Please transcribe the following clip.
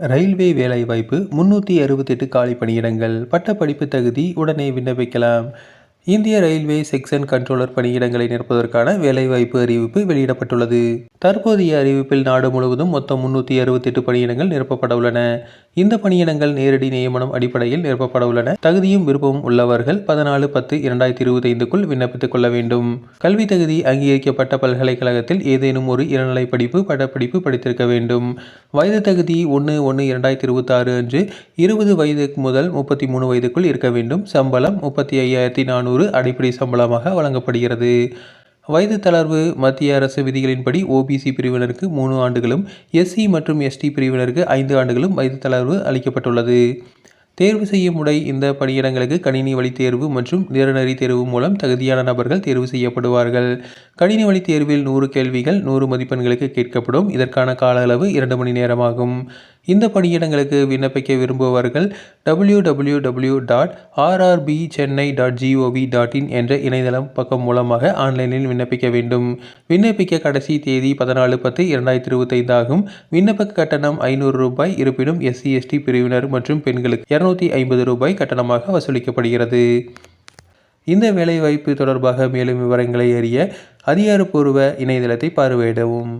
Railway வேலைவாய்ப்பு முன்னூற்றி அறுபத்தெட்டு காலி பணியிடங்கள். பட்டப்படிப்பு தகுதி உடனே விண்ணப்பிக்கலாம். இந்திய ரயில்வே செக்ஷன் கண்ட்ரோலர் பணியிடங்களை நிரப்பதற்கான வேலைவாய்ப்பு அறிவிப்பு வெளியிடப்பட்டுள்ளது. தற்போதைய அறிவிப்பில் நாடு முழுவதும் மொத்தம் முன்னூற்றி அறுபத்தெட்டு பணியிடங்கள் நிரப்பப்பட உள்ளன. இந்த பணியிடங்கள் நேரடி நியமனம் அடிப்படையில் நிரப்பப்பட உள்ளன. தகுதியும் விருப்பமும் உள்ளவர்கள் பதினாலு பத்து இரண்டாயிரத்தி இருபத்தைந்துக்குள் விண்ணப்பித்துக் கொள்ள வேண்டும். கல்வி தகுதி அங்கீகரிக்கப்பட்ட பல்கலைக்கழகத்தில் ஏதேனும் ஒரு இளநிலை படிப்பு பட்டப்படிப்பு படித்திருக்க வேண்டும். வயது தகுதி ஒன்று ஒன்று இரண்டாயிரத்தி இருபத்தாறு அன்று இருபது வயது முதல் முப்பத்தி மூணு வயதுக்குள் இருக்க வேண்டும். சம்பளம் முப்பத்தி ஐயாயிரத்தி நானூறு அடிப்படை சம்பளமாக வழங்கப்படுகிறது. வயது தளர்வு மத்திய அரசு விதிகளின்படி ஓபிசி பிரிவினருக்கு மூணு ஆண்டுகளும் எஸ்சி மற்றும் எஸ்டி பிரிவினருக்கு ஐந்து ஆண்டுகளும் வயது தளர்வு அளிக்கப்பட்டுள்ளது. தேர்வு செய்யும் முறை இந்த பணியிடங்களுக்கு கணினி வழி தேர்வு மற்றும் நிறநெறி தேர்வு மூலம் தகுதியான நபர்கள் தேர்வு செய்யப்படுவார்கள். கணினி வழி தேர்வில் நூறு கேள்விகள் நூறு மதிப்பெண்களுக்கு கேட்கப்படும். இதற்கான கால அளவு இரண்டு மணி நேரமாகும். இந்த பணியிடங்களுக்கு விண்ணப்பிக்க விரும்புபவர்கள் W W W dot RRB Chennai dot GOV dot in என்ற இணையதளம் பக்கம் மூலமாக ஆன்லைனில் விண்ணப்பிக்க வேண்டும். விண்ணப்பிக்க கடைசி தேதி பதினாலு பத்து இரண்டாயிரத்தி இருபத்தைந்து ஆகும். விண்ணப்ப கட்டணம் ஐநூறு ரூபாய் இருப்பினும் எஸ்சி எஸ்டி பிரிவினர் மற்றும் பெண்களுக்கு இரநூத்தி ஐம்பது ரூபாய் கட்டணமாக வசூலிக்கப்படுகிறது. இந்த வேலைவாய்ப்பு தொடர்பாக மேலும் விவரங்களை அறிய அதிகாரப்பூர்வ இணையதளத்தை பார்வையிடவும்.